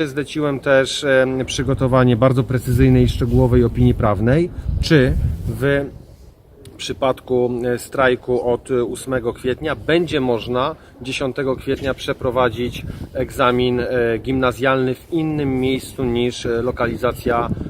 Zleciłem też przygotowanie bardzo precyzyjnej i szczegółowej opinii prawnej, czy w przypadku e, strajku od e, 8 kwietnia będzie można 10 kwietnia przeprowadzić egzamin e, gimnazjalny w innym miejscu niż e, lokalizacja e,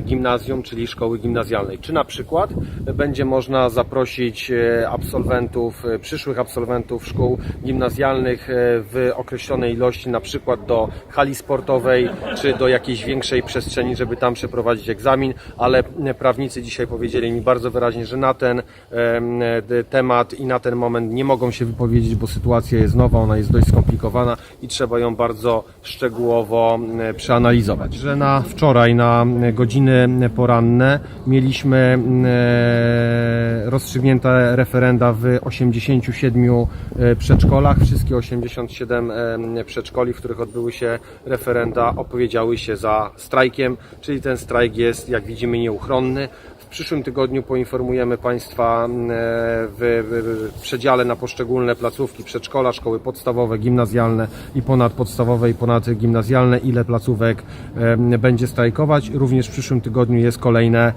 gimnazjum, czyli szkoły gimnazjalnej. Czy na przykład będzie można zaprosić e, absolwentów, e, przyszłych absolwentów szkół gimnazjalnych e, w określonej ilości, na przykład do hali sportowej, czy do jakiejś większej przestrzeni, żeby tam przeprowadzić egzamin, ale e, prawnicy dzisiaj powiedzieli mi bardzo wyraźnie, że na ten em, e, temat i na ten moment nie mogą się wypowiedzieć, bo sytuacja jest nowa, ona jest dość skomplikowana i trzeba ją bardzo szczegółowo e, przeanalizować. Że na wczoraj, na e, godziny poranne mieliśmy e, rozstrzygnięte referenda w 87 e, przedszkolach. Wszystkie 87 e, przedszkoli, w których odbyły się referenda, opowiedziały się za strajkiem, czyli ten strajk jest, jak widzimy, nieuchronny. W przyszłym tygodniu poinformujemy Państwa e, w, przedziale na poszczególne placówki, przedszkola, szkoły podstawowe, gimnazjalne i ponadpodstawowe i ponadgimnazjalne, ile placówek będzie strajkować. Również w przyszłym tygodniu jest kolejne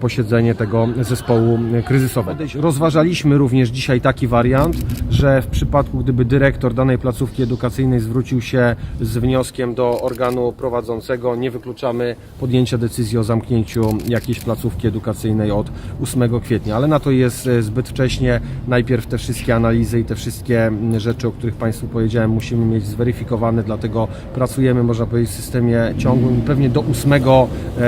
posiedzenie tego zespołu kryzysowego. Rozważaliśmy również dzisiaj taki wariant, że w przypadku gdyby dyrektor danej placówki edukacyjnej zwrócił się z wnioskiem do organu prowadzącego, nie wykluczamy podjęcia decyzji o zamknięciu jakiejś placówki edukacyjnej od 8 kwietnia, ale na to jest e, zbyt wcześnie. Najpierw te wszystkie analizy i te wszystkie rzeczy, o których Państwu powiedziałem, musimy mieć zweryfikowane, dlatego pracujemy, można powiedzieć, w systemie ciągłym pewnie do 8 em, e,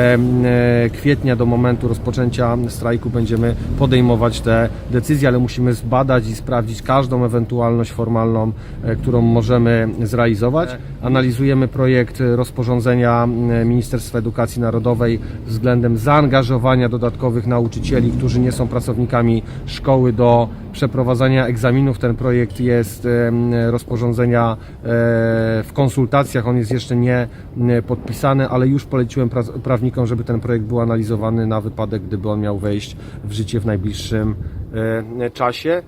kwietnia, do momentu rozpoczęcia strajku będziemy podejmować te decyzje, ale musimy zbadać i sprawdzić każdą ewentualność formalną, e, którą możemy zrealizować. Analizujemy projekt rozporządzenia e, Ministerstwa Edukacji Narodowej względem zaangażowania dodatkowych nauczycieli, którzy nie są pracownikami szkoły do przeprowadzania egzaminów. Ten projekt jest rozporządzenia e, w konsultacjach, on jest jeszcze nie podpisany, ale już poleciłem pra- prawnikom, żeby ten projekt był analizowany na wypadek, gdyby on miał wejść w życie w najbliższym e, czasie.